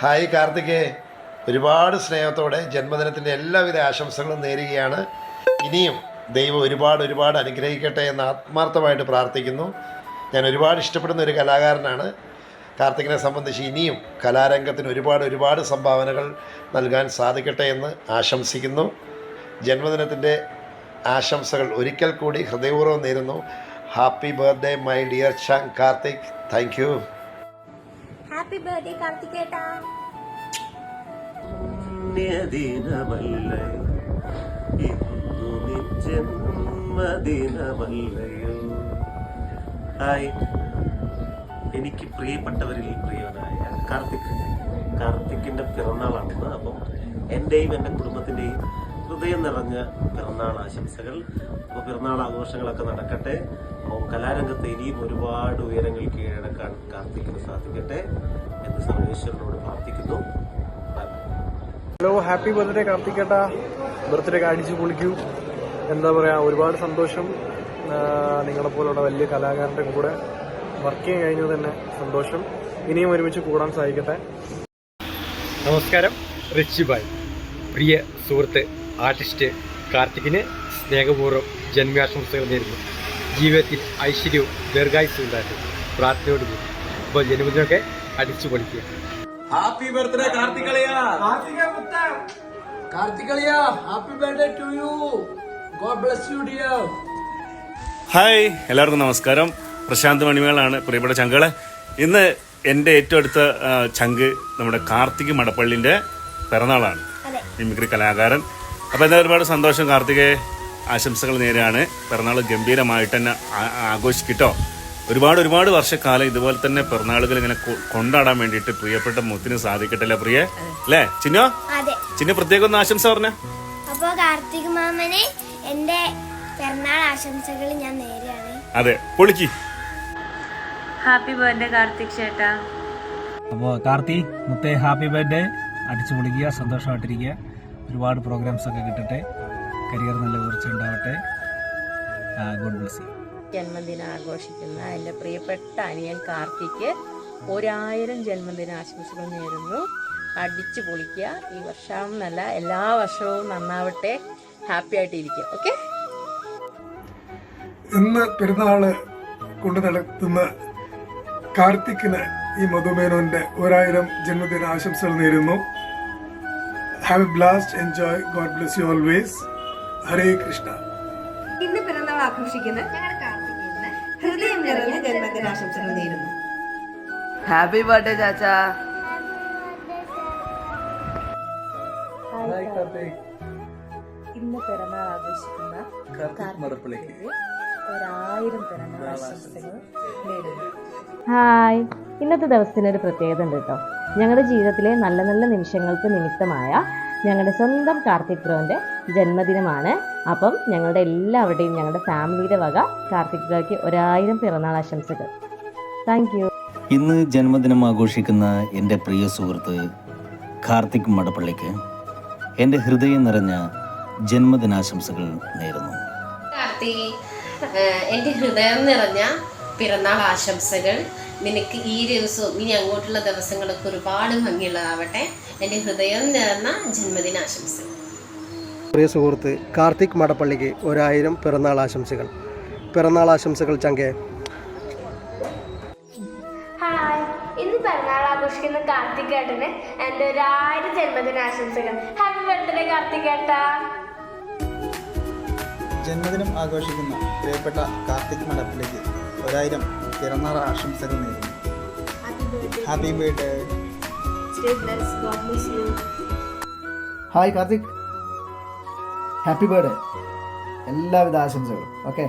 Hi കാർത്തികേ. ഒരുപാട് സ്നേഹത്തോടെ ജന്മദിനത്തിന്റെ എല്ലാവിധ ആശംസകളും നേരുകയാണ്. ഇനിയും ദൈവം ഒരുപാട് ഒരുപാട് അനുഗ്രഹിക്കട്ടെ എന്ന് ആത്മാർത്ഥമായിട്ട് പ്രാർത്ഥിക്കുന്നു. ഞാൻ ഒരുപാട് ഇഷ്ടപ്പെടുന്ന ഒരു കലാകാരനാണ്. കാർത്തികിനെ സംബന്ധിച്ച് ഇനിയും കലാരംഗത്തിന് ഒരുപാട് ഒരുപാട് സംഭാവനകൾ നൽകാൻ സാധിക്കട്ടെ എന്ന് ആശംസിക്കുന്നു. ജന്മദിനത്തിന്റെ ആശംസകൾ ഒരിക്കൽ കൂടി ഹൃദയപൂർവം നേരുന്നു. ഹാപ്പി ബർത്ത്ഡേ മൈ ഡിയർ ചാങ് കാർത്തിക് താങ്ക് ഹാപ്പി ബർത്ത്ഡേ കാർത്തികേട്ടാ ഹായ്. എനിക്ക് പ്രിയപ്പെട്ടവരിൽ പ്രിയവനായ കാർത്തിക്. കാർത്തിക്കിന്റെ പിറന്നാളാണെന്ന് അപ്പം എന്റെയും എന്റെ കുടുംബത്തിന്റെയും ഹൃദയം നിറഞ്ഞ പിറന്നാൾ ആശംസകൾ. അപ്പോൾ പിറന്നാൾ ആഘോഷങ്ങളൊക്കെ നടക്കട്ടെ. കലാരംഗത്ത് ഇനിയും ഒരുപാട് ഉയരങ്ങൾ കീഴടക്കാൻ കാർത്തിക്കിന് സാധിക്കട്ടെ. സർവേശ്വരനോട് പ്രാർത്ഥിക്കുന്നു. ഹലോ ഹാപ്പി ബർത്ത്ഡേ കാർത്തിക്കേട്ട ബർത്ത്ഡേ കാണിച്ചു കുളിക്കൂ എന്താ പറയാ ഒരുപാട് സന്തോഷം. നിങ്ങളെ പോലുള്ള വലിയ കലാകാരന്റെ കൂടെ വർക്ക് ചെയ്യാൻ കഴിഞ്ഞത് തന്നെ സന്തോഷം. ഇനിയും ഒരുമിച്ച് കൂടാൻ സാധിക്കട്ടെ. നമസ്കാരം. Ritchie bye. പ്രിയ സുഹൃത്ത് ആർട്ടിസ്റ്റ് കാർത്തികിന് സ്നേഹപൂർവം ജന്മാശംസകൾ നേരുന്നു. ജീവിതത്തിൽ ഐശ്വര്യവും ദീർഘായുസുണ്ടായിരുന്നു പ്രാർത്ഥനയോടുകൂടി. അപ്പോൾ ജന്മദിനമൊക്കെ അടിച്ചു പൊളിക്കുക. ഹാപ്പി ബർത്ത്ഡേ കാർത്തികളിയ കാർത്തികളിയ happy birthday to you God bless you dear hi എല്ലാവർക്കും നമസ്കാരം. പ്രശാന്ത് മണിമേളാണ് പ്രിയപ്പെട്ട ചങ്കൾ. ഇന്ന് എന്റെ ഏറ്റവും അടുത്ത ചങ്ക് നമ്മുടെ കാർത്തിക് മടപ്പള്ളിന്റെ പിറന്നാളാണ്. മിമിക്രി കലാകാരൻ. അപ്പോൾ എന്താ ഒരുപാട് സന്തോഷം കാർത്തികെ. ആശംസകൾ നേരെയാണ്. പിറന്നാൾ ഗംഭീരമായിട്ട് തന്നെ ആഘോഷിക്കട്ടോ. ഒരുപാട് ഒരുപാട് വർഷക്കാലം ഇതുപോലെ തന്നെ പിറന്നാളുകൾ ഇങ്ങനെ കൊണ്ടാടാൻ വേണ്ടിയിട്ട് പ്രിയപ്പെട്ട മുത്തിന് സാധിക്കട്ടല്ലേ പ്രിയ? അല്ലേ? ചിന്നോ? അതെ. ചിന്ന പ്രത്യേക ഒന്ന് ആശംസ പറഞ്ഞ. അപ്പോ കാർത്തിക് മാമനെ എന്റെ പിറന്നാൾ ആശംസകൾ ഞാൻ നേരെയാണ് അതെ പൊളിക്ക്. ഹാപ്പി ബർത്ത്ഡേ കാർത്തിക് ചേട്ടാ. അപ്പോൾ കാർത്തി മുത്തേ ഹാപ്പി ബർത്ത്ഡേ അടിച്ചു പൊളിക്കുക സന്തോഷമായിട്ടിരിക്കുക. ഒരുപാട് പ്രോഗ്രാംസ് ഒക്കെ കിട്ടട്ടെ. കരിയർ നല്ല ഉയർച്ച ഉണ്ടാവട്ടെ. ഗോഡ് ബ്ലസ് യു ജന്മദിനം ആഘോഷിക്കുന്ന എന്റെ പ്രിയപ്പെട്ട അനിയൻ കാർത്തിക്ക് ഒരായിരം ജന്മദിന ആശംസകൾ നേരുന്നു. അടിച്ചു പൊളിക്കുക. ഈ വർഷം നല്ല എല്ലാ വർഷവും നന്നാവട്ടെ. ഹാപ്പി ആയിട്ടിരിക്കുക. ഓക്കെ ഇന്ന് പെരുന്നാൾ കൊണ്ടു നടത്തുന്ന കാർത്തിക്കിന് ഈ മധുമേനോന്റെ ഒരായിരം ജന്മദിന ആശംസകൾ നേരുന്നു. Have a blast enjoy god bless you always Hare Krishna ഇന്ന് പിറന്നാൾ ആഘോഷിക്കുന്ന ഞങ്ങളുടെ നിറഞ്ഞ ജന്മദിനാശംസകൾ നേരുന്നു. ഹാപ്പി ബർത്ത്ഡേ ചാച്ചാ. ഇന്ന് പിറന്നാൾ ആഘോഷിക്കുന്ന കാർത്തിക് ഒരായിരം പിറന്നാൾ ആശംസകൾ നേരുന്നു. ഹായ് ഇന്നത്തെ ദിവസത്തിനൊരു പ്രത്യേകത ഉണ്ട് കേട്ടോ. ഞങ്ങളുടെ ജീവിതത്തിലെ നല്ല നല്ല നിമിഷങ്ങൾക്ക് നിമിത്തമായ ഞങ്ങളുടെ സ്വന്തം കാർത്തിക് ബ്രോന്റെ ജന്മദിനമാണ്. അപ്പം ഞങ്ങളുടെ എല്ലാവരുടെയും ഞങ്ങളുടെ ഫാമിലിയുടെ വക കാർത്തിക് ബ്രോയ്ക്ക് ഒരായിരം പിറന്നാൾ ആശംസകൾ. താങ്ക് യു ഇന്ന് ജന്മദിനം ആഘോഷിക്കുന്ന എന്റെ പ്രിയ സുഹൃത്ത് കാർത്തിക് മടപ്പള്ളിക്ക് എന്റെ ഹൃദയം നിറഞ്ഞ ജന്മദിനാശംസകൾ നേരുന്നു. കാർത്തി എന്റെ ഹൃദയം നിറഞ്ഞ പിറന്നാൾ ആശംസകൾ. നിനക്ക് ഈ ദിവസവും ഇനി അങ്ങോട്ടുള്ള ദിവസങ്ങളൊക്കെ ഒരുപാട് ഭംഗിയുള്ളതാവട്ടെ. എന്റെ ഹൃദയം നിറഞ്ഞ ജന്മദിനാശംസകൾ പ്രിയ സുഹൃത്ത് കാർത്തിക് മടപ്പള്ളിക്ക് ഒരായിരം പിറന്നാൾ ആശംസകൾ. പിറന്നാൾ ആശംസകൾ ചങ്കേ. ഹായ് ഇന്ന് പിറന്നാൾ ആഘോഷിക്കുന്ന കാർത്തികേട്ടന് എന്റെ ഒരായിരം ജന്മദിനാശംസകൾ ഹാപ്പി ബർത്ത്ഡേ കാർത്തികേട്ടാ ജന്മദിനം ആഘോഷിക്കുന്ന പ്രിയപ്പെട്ട കാർത്തിക് മടപ്പിലേക്ക് ഒരായിരം പിറന്നാൾ ആശംസകൾ നേരുന്നു. Happy birthday hi Karthik happy birthday എല്ലാവിധ ആശംസകളും. ഓക്കെ